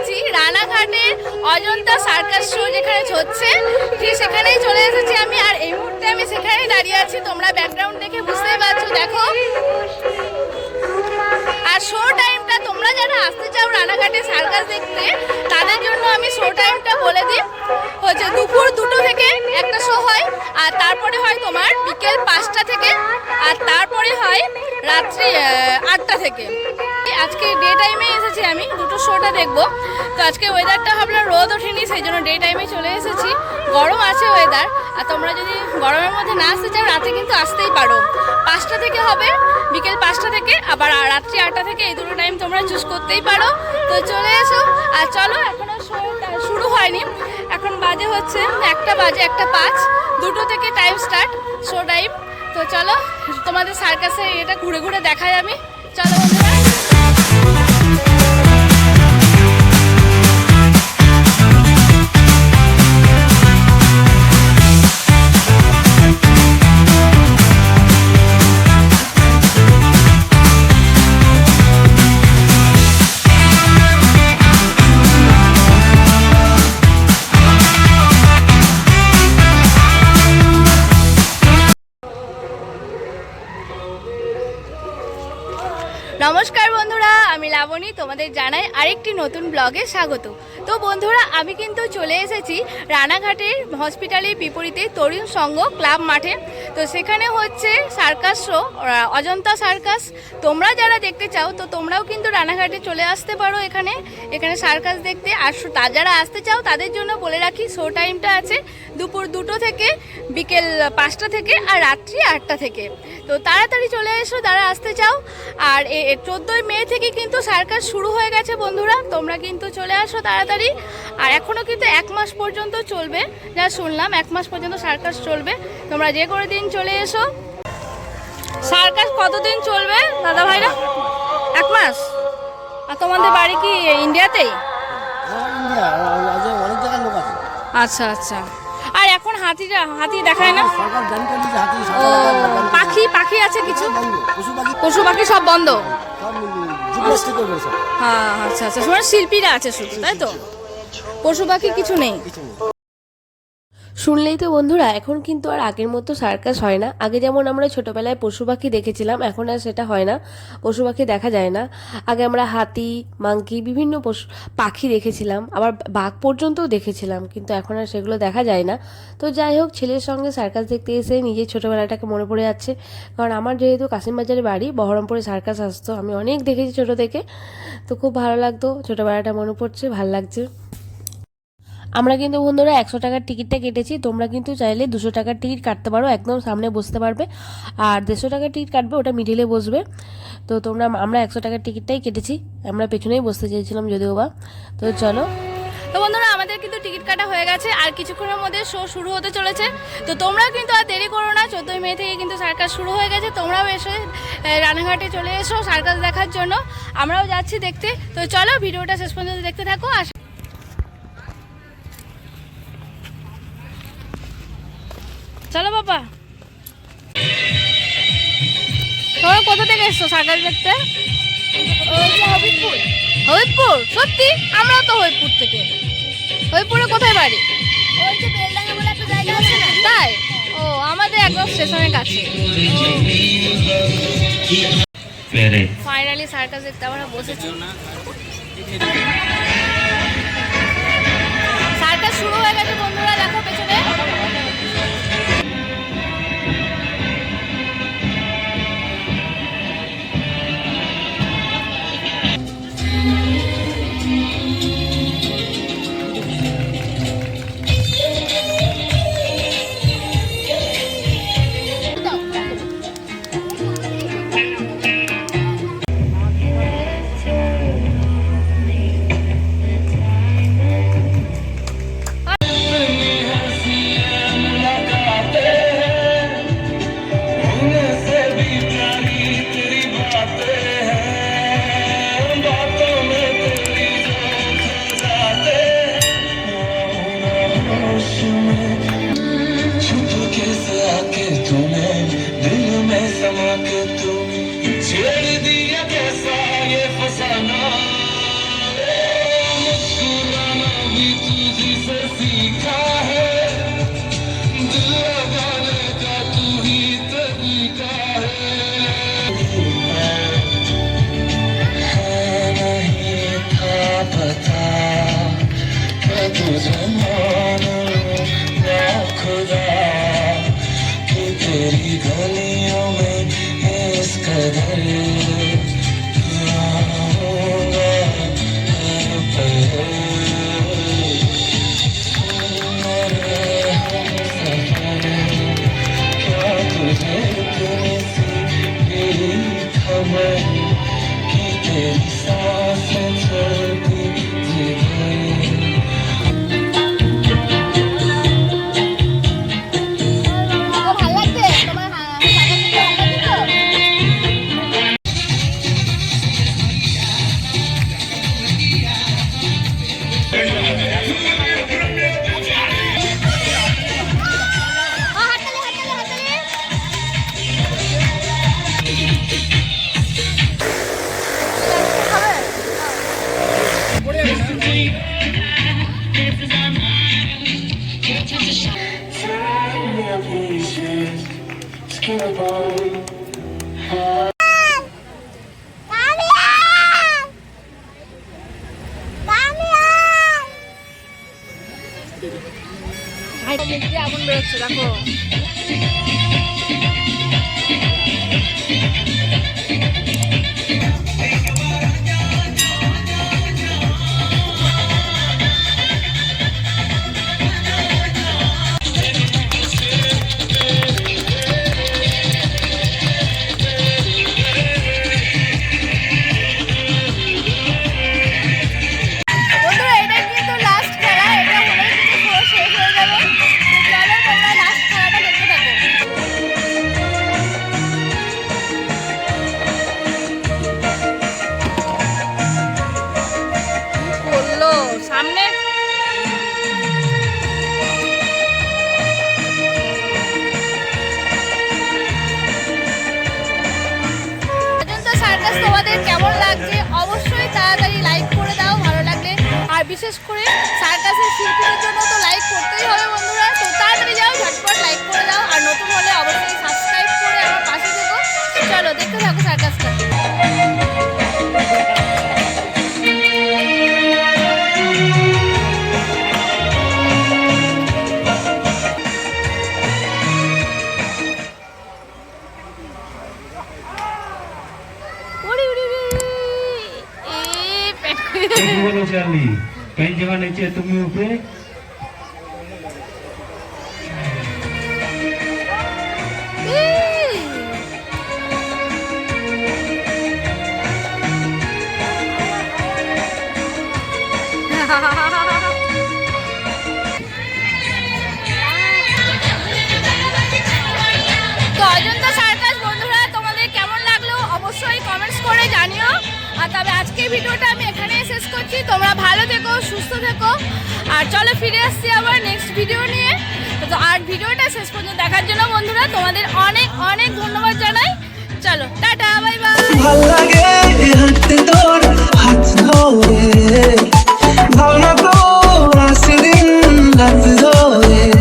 এসেছি রানাঘাটের Ajanta circus show যেখানে হচ্ছে, ঠিক সেখানেই চলে এসেছি আমি। আর এই মুহূর্তে আমি সেখানেই দাঁড়িয়ে আছি। তোমরা ব্যাকগ্রাউন্ড দেখে বুঝতেই পারছ, দেখো। আর শো টাইমটা তোমরা যারা আসতে চাও রানাঘাটে সার্কাস দেখতে, তাদের জন্য আমি শো টাইমটা বলে দিই। হচ্ছে দুপুর দুটো থেকে একটা শো হয়, আর তারপরে হয় তোমার বিকেল পাঁচটা থেকে, আর তারপরে হয় রাত্রি আটটা থেকে। আজকে ডে টাইমে এসেছি আমি, দুটো শোটা দেখব। তো আজকে ওয়েদারটা ভাবলাম রোদ ওঠেনি, সেই জন্য ডে টাইমে চলে এসেছি। গরম আছে ওয়েদার আর তোমরা যদি গরমের মধ্যে না আসতে চাও, রাতে কিন্তু আসতেই পারো। পাঁচটা থেকে হবে, বিকেল পাঁচটা থেকে, আবার রাত্রি আটটা থেকে এই দুটো টাইম তোমরা চুজ করতেই পারো। তো চলে এসো, আর চলো, এখনও শোটা শুরু হয়নি। এখন বাজে হচ্ছে একটা বাজে একটা পাঁচ, দুটো থেকে টাইম স্টার্ট শো টাইম তো চলো, তোমাদের সার্কাসে এটা ঘুরে ঘুরে দেখাই আমি। চলো নমস্কার বন্ধুরা, আমি লাবণী, তোমাদের জানাই আরেকটি নতুন ব্লগে স্বাগত। তো বন্ধুরা, আমি কিন্তু চলে এসেছি রানাঘাটের হসপিটালের বিপরীতে তরুণ সংঘ ক্লাব মাঠে। তো সেখানে হচ্ছে সার্কাস শো অজন্তা সার্কাস। তোমরা যারা দেখতে চাও, তো তোমরাও কিন্তু রানাঘাটে চলে আসতে পারো এখানে। এখানে সার্কাস দেখতে। আর যারা আসতে চাও, তাদের জন্য বলে রাখি, শো টাইমটা আছে দুপুর দুটো থেকে, বিকেল পাঁচটা থেকে, আর রাত্রি আটটা থেকে। তো তাড়াতাড়ি চলে এসো, যারা আসতে চাও। আর চোদ্দোই মে থেকে কিন্তু সার্কাস শুরু হয়ে গেছে বন্ধুরা। তোমরা কিন্তু চলে আসো তাড়াতাড়ি। আর এখনও কিন্তু এক মাস পর্যন্ত চলবে। যা শুনলাম, এক মাস পর্যন্ত সার্কাস চলবে। তোমরা যে করে দিন চলে এসো? সার্কাস কতদিন চলবে দাদা ভাইরা এক মাস? আর তোমাদের বাড়ি কি ইন্ডিয়াতেই? আচ্ছা আচ্ছা। আর এখন হাতিরা, হাতি দেখায় না? ও, পাখি পাখি আছে কিছু? পশু পাখি সব বন্ধ? হ্যাঁ আচ্ছা আচ্ছা। শিল্পীরা আছে শুধু, তাই তো? পশু পাখি কিছু নেই? শুনলেই তো বন্ধুরা, এখন কিন্তু আর আগের মতো সার্কাস হয় না। আগে যেমন আমরা ছোটবেলায় পশু পাখি দেখেছিলাম, এখন আর সেটা হয় না। পশু পাখি দেখা যায় না। আগে আমরা হাতি, মাংকি, বিভিন্ন পশু পাখি দেখেছিলাম, আবার বাঘ পর্যন্তও দেখেছিলাম, কিন্তু এখন আর সেগুলো দেখা যায় না। তো যাই হোক, ছেলের সঙ্গে সার্কাস দেখতে এসে নিজের ছোটোবেলাটাকে মনে পড়ে যাচ্ছে। কারণ আমার যেহেতু কাশিমবাজারের বাড়ি, বহরমপুরে সার্কাস আসতো। আমি অনেক দেখেছি ছোটো থেকে। তো খুব ভালো লাগতো, ছোটোবেলাটা মনে পড়ছে, ভালো লাগছে। আমরা কিন্তু বন্ধুরা একশো টাকার টিকিটটা কেটেছি, তোমরা কিন্তু চাইলে দুশো টাকার টিকিট কাটতে পারো, একদম সামনে বসতে পারবে। আর দেড়শো টাকার টিকিট কাটবে, ওটা মিডিলে বসবে। তো তোমরা, আমরা একশো টাকার টিকিটটাই কেটেছি, আমরা পেছনেই বসতে চেয়েছিলাম যদিও বা। তো চলো। তো বন্ধুরা, আমাদের কিন্তু টিকিট কাটা হয়ে গেছে, আর কিছুক্ষণের মধ্যে শো শুরু হতে চলেছে। তো তোমরাও কিন্তু আর দেরি করো না, চোদ্দোই মে থেকে কিন্তু সার্কাস শুরু হয়ে গেছে। তোমরাও এসে রানাঘাটে চলে এসো সার্কাস দেখার জন্য। আমরাও যাচ্ছি দেখতে। তো চলো, ভিডিওটা শেষ পর্যন্ত দেখতে থাকো আর চলো বাবা। তোমরা কোথা থেকে এসছো সার্কাস দেখতে? হবিবপুর। সত্যি? আমরাও তো হবিবপুর থেকে। হবিবপুরে কোথায় বাড়ি? তাই? ও, আমাদের একদম স্টেশনের কাছে। ফাইনালি সার্কাস দেখতে আমরা বসেছি। সার্কাস শুরু হয়ে গেছে বন্ধুরা, দেখো। মুখ দিয়ে আগুন বেরোচ্ছে? দেখো। তোমাদের কেমন লাগছে অবশ্যই তাড়াতাড়ি লাইক করে দাও, ভালো লাগলে। আর বিশেষ করে সার্কাসের শিল্পীদের জন্য তো লাইক করতেই হবে বন্ধুরা। তো তাড়াতাড়ি যাও, ঝটপট লাইক করে দাও। আর নতুন হলে অবশ্যই সাবস্ক্রাইব করে আমার পাশে থেকো। চলো, দেখতে থাকো সার্কাসটা विचारली. काही तुम्ही उभे? আর তবে আজকে ভিডিওটা আমি এখানে শেষ করছি। তোমরা ভালো থেকো, সুস্থ থেকো। আর চলো ফিরে আসছি আবার নেক্সট ভিডিও নিয়ে। তো আর ভিডিওটা শেষ পর্যন্ত দেখার জন্য বন্ধুরা, তোমাদের অনেক অনেক ধন্যবাদ জানাই। চলো, টাটা বাই বাই ভালো লাগে হাতে তোর, হাত ধরে।